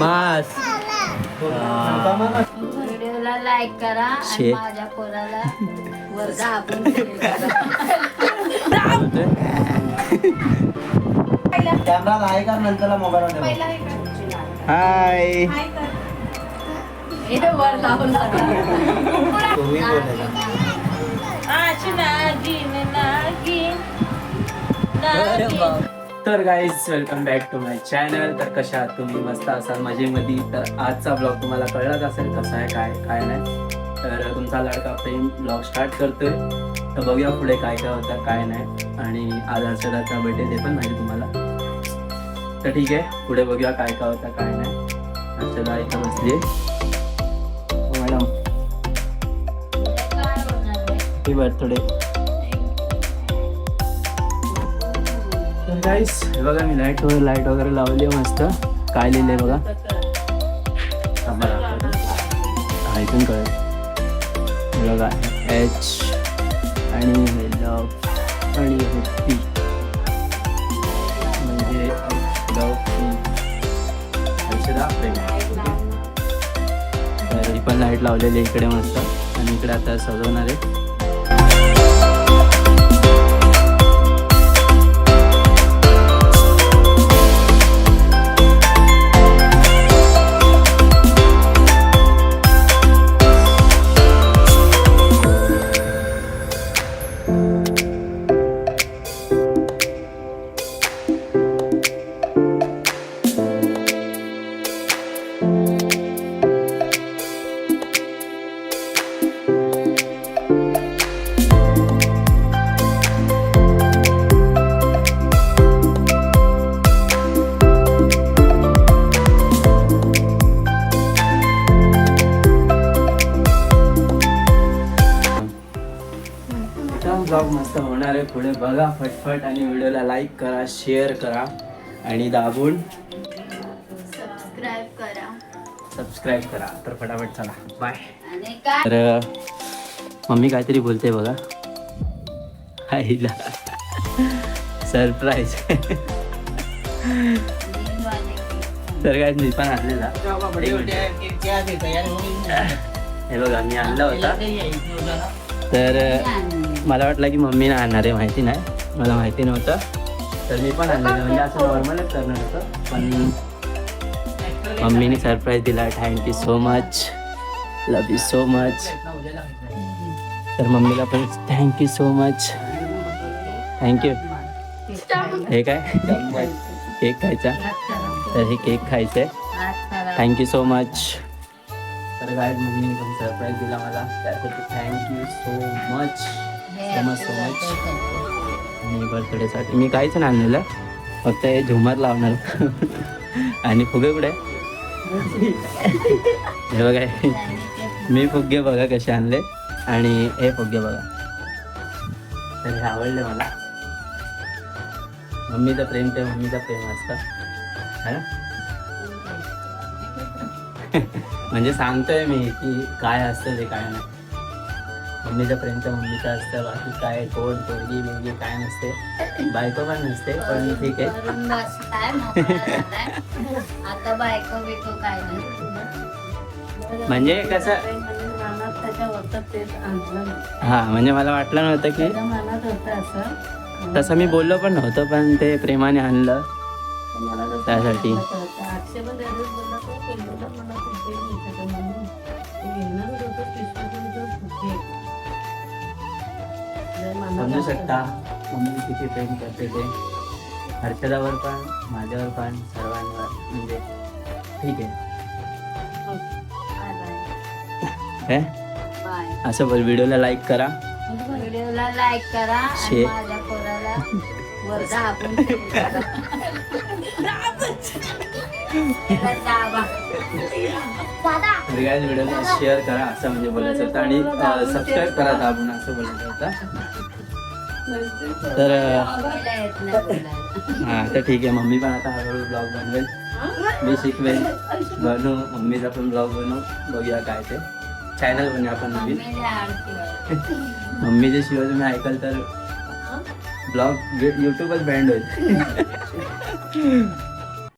मास व्हिडिओला लाईक करा आणि शे. माझ्या पोराला वर दाबून share करा. कॅमेरा आहे का नंतरला मोबाईल हाय हे वर लावून टाका. तुम्ही बोलायला तर guys welcome back to my channel तर कशा आहात तुम्ही? मस्त असाल मजेमध्ये. तर आजचा ब्लॉग तुम्हाला कळलाच असेल कसा आहे काय काय नाही. तर तुमचा लाडका प्रेम ब्लॉग स्टार्ट करतोय. तर बघूया पुढे काय काय होतं काय नाही. आणि आज हर्षदाचा बर्थडे ते पण माहिती तुम्हाला. तर ठीक आहे पुढे बघूया काय काय होतं काय नाही. हर्षदा इथं बसली मॅडम. होणार आहे? हॅपी बर्थडे गाईस हे बघा मी लाइट वगैरे लाइट वगैरे लावली आहे मस्त. काय लिहिलंय बघा. ऐकून कळेल. हे बघा एच आणि हे लव आणि हे पी म्हणजे लव पी तर ही पण लाइट लावलेली इकडे मस्त. आणि इकडे आता सजवणार आहे. ब्लॉग मस्त होणार आहे. पुढे बघा फटफट आणि व्हिडिओला लाईक करा शेअर करा आणि दाबून सबस्क्राईब करा. सबस्क्राईब करा. तर फटाफट चला. बाय तर मम्मी काहीतरी बोलते बघा. आईला सरप्राईज तर काय मी पण आणलेला. हे बघा मी आणला होता. तर मला वाटलं की मम्मीने आणणार आहे माहिती नाही. मला माहिती नव्हतं. तर मी पण आणलेलं म्हणजे असं नॉर्मलच करणार होतं. पण मम्मीने सरप्राईज दिला. Thank you so much love you so much तर मम्मीला पण थँक्यू सो मच थँक्यू हे काय? केक खायचा? तर हे केक खायचं आहे थँक्यू सो मच तर काय मम्मीने पण सरप्राईज दिला मला. त्यासाठी थँक्यू सो मच so आणि बर्थडेसाठी मी काहीच नाही आणलेलं. फक्त हे झुमर लावणार. आणि फुगे कुठे? हे बघा मी फुगे बघा कसे आणले आणि हे फुगे बघा. तर हे आवडले मला. मम्मीचं प्रेम ते मम्मीचं प्रेम असतं. है ना? म्हणजे सांगतोय मी की काय असतं ते काय नाही. मम्मीचं प्रेम तर मम्मीचं असतं बाकी काय कोण पोरगी बिरगी काय नसते. बायको पण नसते पण ठीक आहे. आता बायको बिको काय नाही. म्हणजे कसं हा म्हणजे मला वाटलं नव्हतं की तसं मी बोललो पण नव्हतं पण ते प्रेमाने आणलं. त्यासाठी. समजू. शकता मम्मी किती प्रेम करते ते हर्षदावर पण माझ्यावर पण सर्वांवर म्हणजे ठीक आहे बाय हे? बाय असं बोल व्हिडिओला लाईक करा व्हिडिओला लाईक करा आणि शे. माझ्या पोराला वर दाबून share करा. दाबा. तर काय व्हिडिओला शेअर करा असं म्हणजे बोलायचं होतं आणि सबस्क्राईब करा दाबून असं बोलायचं होतं तर. हा तर ठीक आहे मम्मी पण आता हळूहळू ब्लॉग बनवेल. मी शिकवेल. बनवू मम्मीचा पण ब्लॉग बनवू. बघूया काय ते. चॅनल बनवू आपण नवीन. मम्मीच्या शिवाय तुम्ही ऐकाल तर. ब्लॉग युट्यूबच बँड होईल.